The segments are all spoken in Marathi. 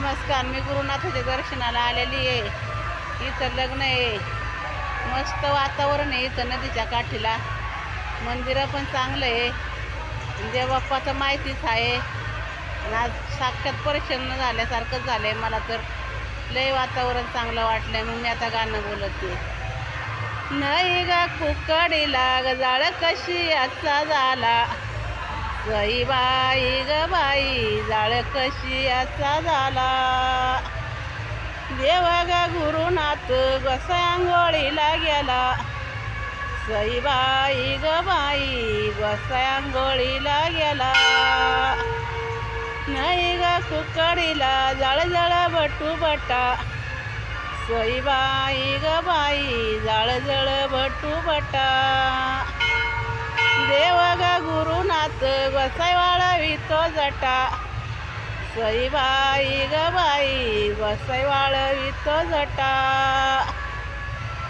नमस्कार मी गुरुनाथाच्या दर्शनाला आलेली आहे. इथं लग्न आहे. मस्त वातावरण आहे इथं नदीच्या काठीला. मंदिरं पण चांगलं आहे. म्हणजे देवबाप्पाचं माहितीच आहे. आज साक्षात परिचन्न झाल्यासारखंच झालं आहे मला तर. लय वातावरण चांगलं वाटलं आहे मग मी आता गाणं बोलते नाही गा कुकडीला ग जाळ कशी असा झाला. सई बाई ग बाई जाळ कशी याचा झाला? देव ग गुरुनाथ गोसाई गेला. सईबाई ग बाई गोसाई गेला. नाही ग कुकडीला जाळ जळ बटू बटा. सईबाई ग बाई जाळ जळ बटू बटा. देव ग गुरुनाथ वाळवितो जटा. सई बाई ग बाई गोसाई वाळवितो जटा.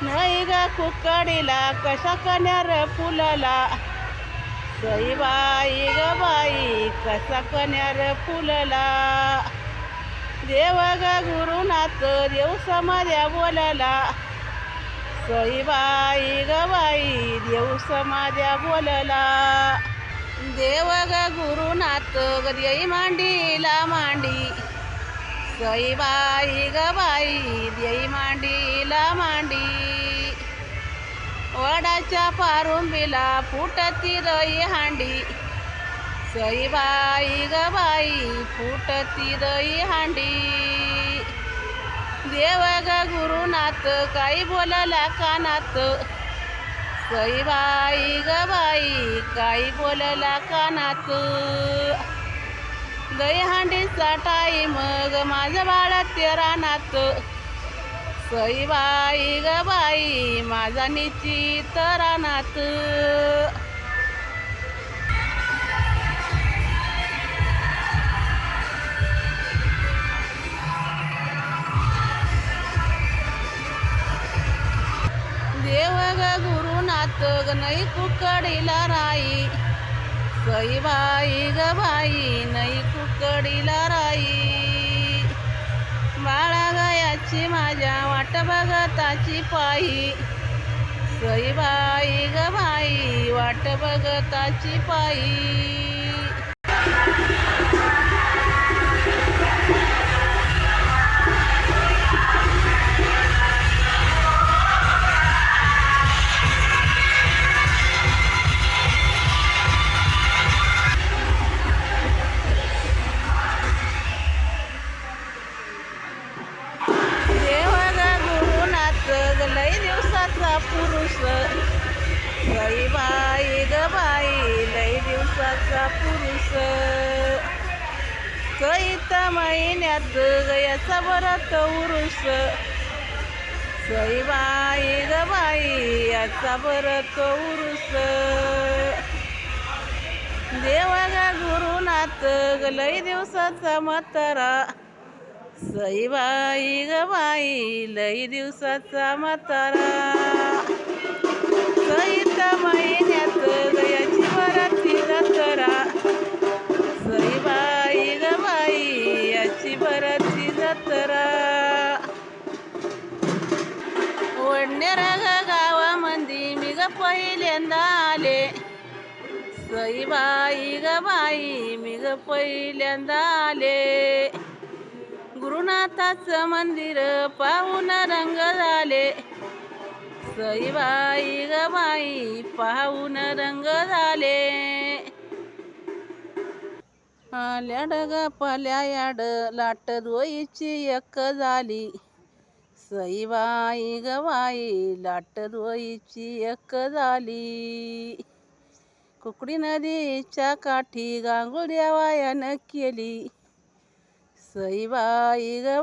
नाही ग कुकडीला कशा कन्यार फुलला. सई बाई ग बाई कसा कन्यार फुलला. देव ग गुरुनाथ देव समाध्या बोलला. सईबाई ग बाई देव समाध्या बोलला. देव ग गुरुनाथ गदियाई देई मांडीला मांडी. सई बाई ग बाई देई मांडीला मांडी. वडाच्या पारुंबीला फुटती रई हांडी. सई बाई ग बाई फुटती रई हांडी. देव ग गुरुनाथ काही बोलला कानात. सई बाई ग बाई काही बोलला कानात. दहीहांडीचा टाईम मग माझं बाळ तेरानात सई बाई ग बाई माझा निश्चित रानात. ग गुरुनाथ ग नाही कुकडीला राई. सईबाई ग बाई नई कुकडीला राई. बाळा गयाची माझ्या वाट बघताची पायी. सईबाई ग बाई वाट बघताची पायी. पुरुष. सई बाई ग बाई लई दिवसाचा पुरुष. चैत महिन्यात गयाचा बरात उरुष सई बाई ग बाई याचा बरत उरुस देवा गुरुनाथ ग लई दिवसाचा म्हातारा. सई बाई ग बाई लई दिवसाचा म्हातारा. सईत महिन्यात गयाची बराची जत्रा. सई बाई ग बाई याची बराची जत्रा. वडनेर ग गावामध्ये मी ग पहिल्यांदा आले. सई बाई ग बाई मी ग पहिल्यांदा आले. गुरुनाथाचं मंदिर पाहून रंग झाले. सईबाई ग बाई पाहून रंग झाले. आल्या डग पाल्या याड लाट रोईची एक झाली. सईबाई गवाई ग बाई लाट रोईची एक झाली. कुकडी नदीच्या काठी गांगुळ्या वायानं केली. सई बाई ग